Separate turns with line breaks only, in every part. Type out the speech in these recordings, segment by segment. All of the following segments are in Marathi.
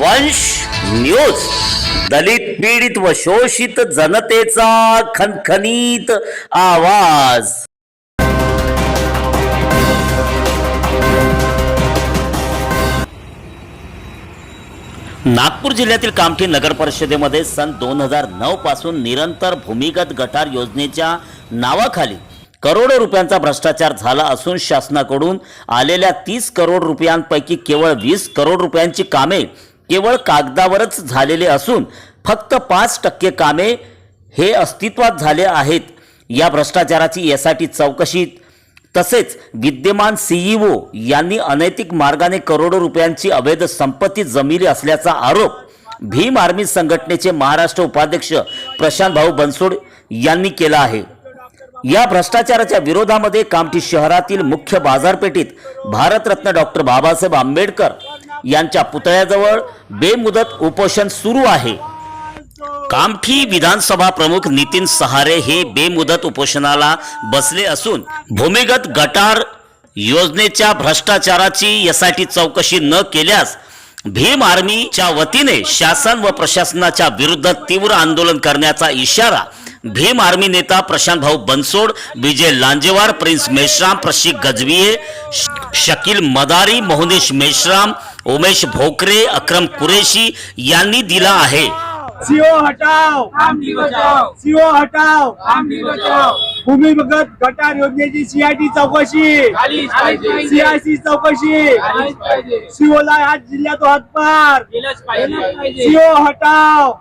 वंश न्यूज. दलित पीडित व शोषित जनतेचा खनखनीत आवाज. नागपूर जिल्ह्यातील कामठी नगर परिषदेमध्ये सन दोन हजार नऊ पासून निरंतर भूमिगत गटार योजनेच्या नावाखाली करोडो रुपयांचा भ्रष्टाचार झाला असून शासनाकडून आलेल्या तीस करोड रुपयांपैकी केवळ वीस करोड रुपयांची कामे केवळ कागदावरच झालेले असून फक्त पाच टक्के कामे हे अस्तित्वात झाले आहेत. या भ्रष्टाचाराची यासाठी चौकशीत तसेच विद्यमान सीईओ यांनी अनैतिक मार्गाने करोडो रुपयांची अवैध संपत्ती जमिली असल्याचा आरोप भीम आर्मी संघटनेचे महाराष्ट्र उपाध्यक्ष प्रशांत भाऊ बनसोड यांनी केला आहे. या भ्रष्टाचाराच्या विरोधामध्ये कामठी शहरातील मुख्य बाजारपेठेत भारतरत्न डॉक्टर बाबासाहेब आंबेडकर यांच्या पुतळ्याजवळ बेमुदत उपोषण सुरू आहे. कामठी विधानसभा प्रमुख नितीन सहारे हे बेमुदत उपोषणाला बसले असून भूमिगत गटार योजनेच्या भ्रष्टाचाराची यासाठी चौकशी न केल्यास भीम आर्मीच्या वतीने शासन व प्रशासनाच्या विरुद्ध तीव्र आंदोलन करण्याचा इशारा भीम आर्मी नेता प्रशांत भाऊ बनसोड विजय लांजेवार प्रिन्स मेश्राम प्रशिक गजविये शकील मदारी मोहनीश मेश्राम उमेश भोकरे अक्रम कुरेशी यांनी दिला आहे.
सीओ हटाव
बचाव
सीओ हटाव
बचाव
भूमिगत गटार योजनेची सीआयटी चौकशी. सीआयसी चौकशी. सीओला आज जिल्ह्यात हातभार. सीओ हटाव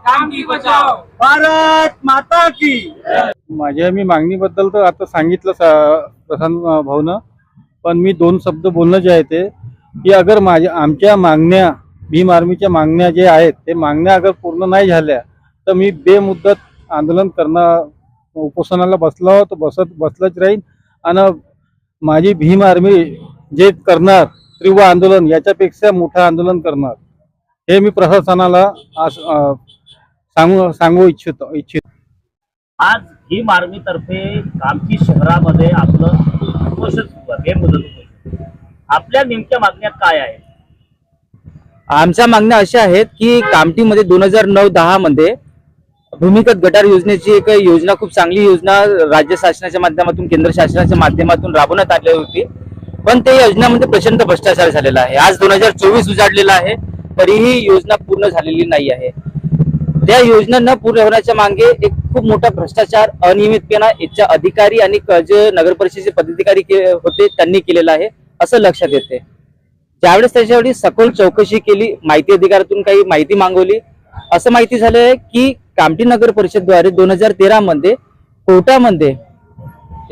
भारत माता की.
माझ्या मी मागणीबद्दल तर आता सांगितलं प्रशांत भाऊनं. पण मी दोन शब्द बोलणं जे आहे ते की अगर माझ्या आमच्या मागण्या भीम आर्मीच्या मागण्या जे आहेत ते मागण्या अगर पूर्ण नाही झाल्या तर मी बेमुद्दत आंदोलन करणं उपोषणाला बसलो तर बसत बसलंच राहीन. आणि माझी भीम आर्मी जे करणार तीव्र आंदोलन याच्यापेक्षा मोठं आंदोलन करणार हे मी प्रशासनाला आज सांगू सांगू इच्छितो इच्छित.
आज भीम आर्मीतर्फे कामठी शहरामध्ये आपलं उपोषण सुरू आहे बेमुदत आपल्या नेमक्या मागण्या काय आहेत?
आमच्या मागण्या अशा आहेत की कामटीमध्ये दोन हजार नऊ दहा मध्ये भूमिगत गटार योजनेची एक योजना खूप चांगली योजना राज्य शासनाच्या माध्यमातून केंद्र शासनाच्या माध्यमातून राबवण्यात आली होती. पण त्या योजनेमध्ये प्रचंड भ्रष्टाचार झालेला आहे. आज दोन हजार चोवीस उजाडलेला आहे तरीही योजना पूर्ण झालेली नाही आहे. त्या योजना न पूर्ण होण्याच्या मागे एक खूप मोठा भ्रष्टाचार अनियमितपणा याच्या अधिकारी आणि जे नगर परिषदेचे पदाधिकारी होते त्यांनी केलेला आहे. असं लक्षात येते. ज्यावेळेस त्याच्यावेळी सखोल चौकशी केली माहिती अधिकारातून काही माहिती मागवली असं माहिती झालंय की कामठी नगर परिषदद्वारे दोन हजार तेरा मध्ये कोर्टामध्ये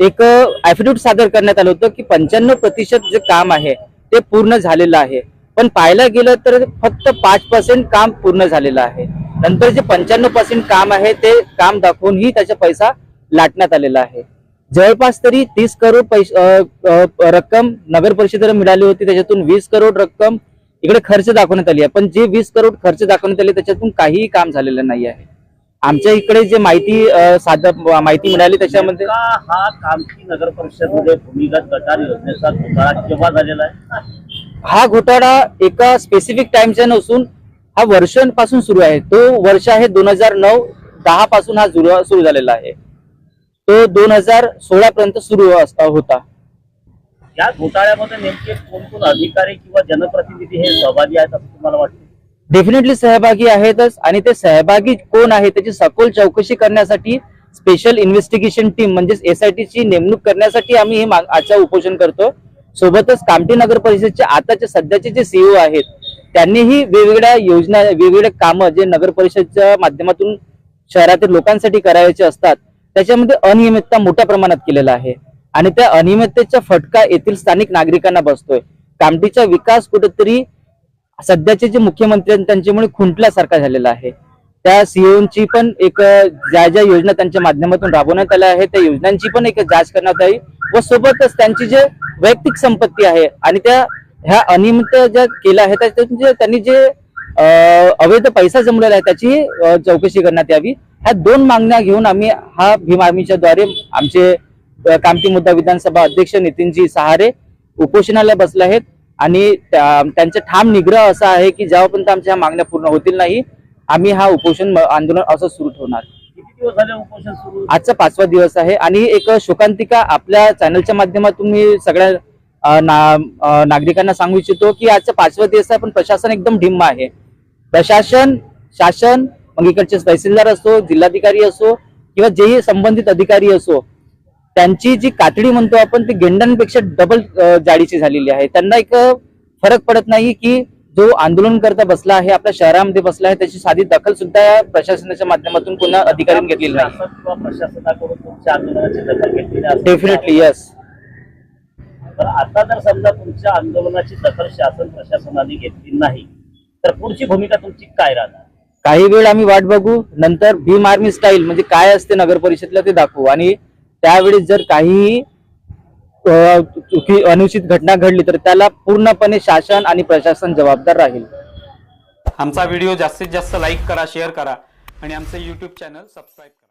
एक ऍफिडेव्हिट सादर करण्यात आलं होतं की पंच्याण्णव प्रतिशत जे काम आहे ते पूर्ण झालेलं आहे. पण पाहायला गेलं तर फक्त पाच पर्सेंट काम पूर्ण झालेलं आहे. नंतर जे पंच्याण्णव पर्सेंट काम आहे ते काम दाखवूनही त्याचा पैसा लाटण्यात आलेला आहे. जवळपास तरी तीस करोड पैस रक्कम नगर परिषदेला मिळाली होती. त्याच्यातून वीस करोड रक्कम इकडे खर्च दाखवण्यात आली आहे. पण जे वीस करोड खर्च दाखवण्यात आले त्याच्यातून काहीही काम झालेलं नाही आहे. आमच्या इकडे जे माहिती साध माहिती मिळाली त्याच्यामध्ये
हा कामठी नगर परिषदमध्ये भूमिगत गटार योजनेचा घोटाळा केव्हा झालेला आहे?
हा घोटाळा एका स्पेसिफिक टाइमचा नसून हा वर्षांपासून सुरू आहे. तो वर्ष आहे दोन हजार नऊ दहा पासून हा सुरू झालेला आहे. तो दोन हजार सोळा पर्यंत सुरू होता.
या घोटाळ्यामध्ये नेमके कोण कोण अधिकारी किंवा जनप्रतिनिधी हे सहभागी आहेत असं तुम्हाला वाटतं?
डेफिनेटली सहभागी आहेतच आणि ते सहभागी कोण आहे त्याची सखोल चौकशी करण्यासाठी स्पेशल इन्व्हेस्टिगेशन टीम म्हणजेच एसआयटी ची नेमणूक करण्यासाठी आम्ही हे आजचं उपोषण करतो सोबतच कामठी नगर परिषदचे आताचे सध्याचे जे सीईओ आहेत त्यांनीही वेगवेगळ्या योजना वेगवेगळे कामं जे नगर परिषदच्या माध्यमातून शहरातील लोकांसाठी करायचे असतात त्याच्यामध्ये अनियमितता मोठ्या प्रमाणात केलेला आहे. आणि त्या अनियमिततेचा फटका येथील स्थानिक नागरिकांना बसतोय. कामठीचा विकास कुठेतरी सध्याचे जे मुख्यमंत्री आहेत त्यांच्यामुळे खुंटल्यासारखा झालेला आहे. त्या सीओची पण एक ज्या ज्या योजना त्यांच्या माध्यमातून राबवण्यात आल्या आहेत त्या योजनांची पण एक जाच करण्यात यावी व सोबतच त्यांची जे वैयक्तिक संपत्ती आहे आणि त्या ह्या अनियमित ज्या केल्या आहेत जे त्यांनी जे अवैध पैसा जमलेला आहे त्याची चौकशी करण्यात यावी. ह्या दोन मागण्या घेऊन आम्ही हा भीम आर्मीच्या द्वारे आमचे अ, कामठी मुद्दा विधानसभा अध्यक्ष नितीनजी सहारे उपोषणाला बसले आहेत. आणि त्या- त्यांचा ठाम निग्रह असा आहे की जेव्हापर्यंत आमच्या ह्या मागण्या पूर्ण होतील नाही आम्ही हा उपोषण आंदोलन असं सुरू ठेवणार.
किती दिवस झाले उपोषण सुरू?
आजचा पाचवा दिवस आहे आणि एक शोकांतिका आपल्या चॅनलच्या माध्यमातून मी सगळ्या ना- नागरिकांना सांगू इच्छितो की आजचा पाचवा दिवस आहे पण प्रशासन एकदम ढिम्म आहे. प्रशासन शासन मग इकडचे तहसीलदार असो जिल्हाधिकारी असो किंवा जेही संबंधित अधिकारी असो त्यांची जी कातडी म्हणतो आपण ती गेंडांपेक्षा डबल जाडीची झालेली आहे. त्यांना एक फरक पडत नाही की जो आंदोलन करता बसला आहे आपल्या शहरामध्ये बसला आहे त्याची साधी दखल सुद्धा प्रशासनाच्या माध्यमातून पुन्हा अधिकाऱ्यांनी घेतलेली नाही.
प्रशासनाकडून तुमच्या आंदोलनाची दखल घेतली नाही
डेफिनेटली यस
तर आता जर समजा तुमच्या आंदोलनाची दखल शासन प्रशासनाने घेतली नाही तर पुढची भूमिका तुमची काय राहणार?
काही वेळ आम्ही वाट बघू नंतर भीम आर्मी स्टाईल म्हणजे काय असते नगर परिषदला ते दाखवू. आणि त्यावेळी जर काहीही चुकी अनुचित घटना घडली तर त्याला पूर्णपणे शासन आणि प्रशासन जबाबदार राहील.
आमचा व्हिडिओ जास्तीत जास्त लाईक करा शेअर करा आणि आमचं यूट्यूब चॅनल सबस्क्राईब करा.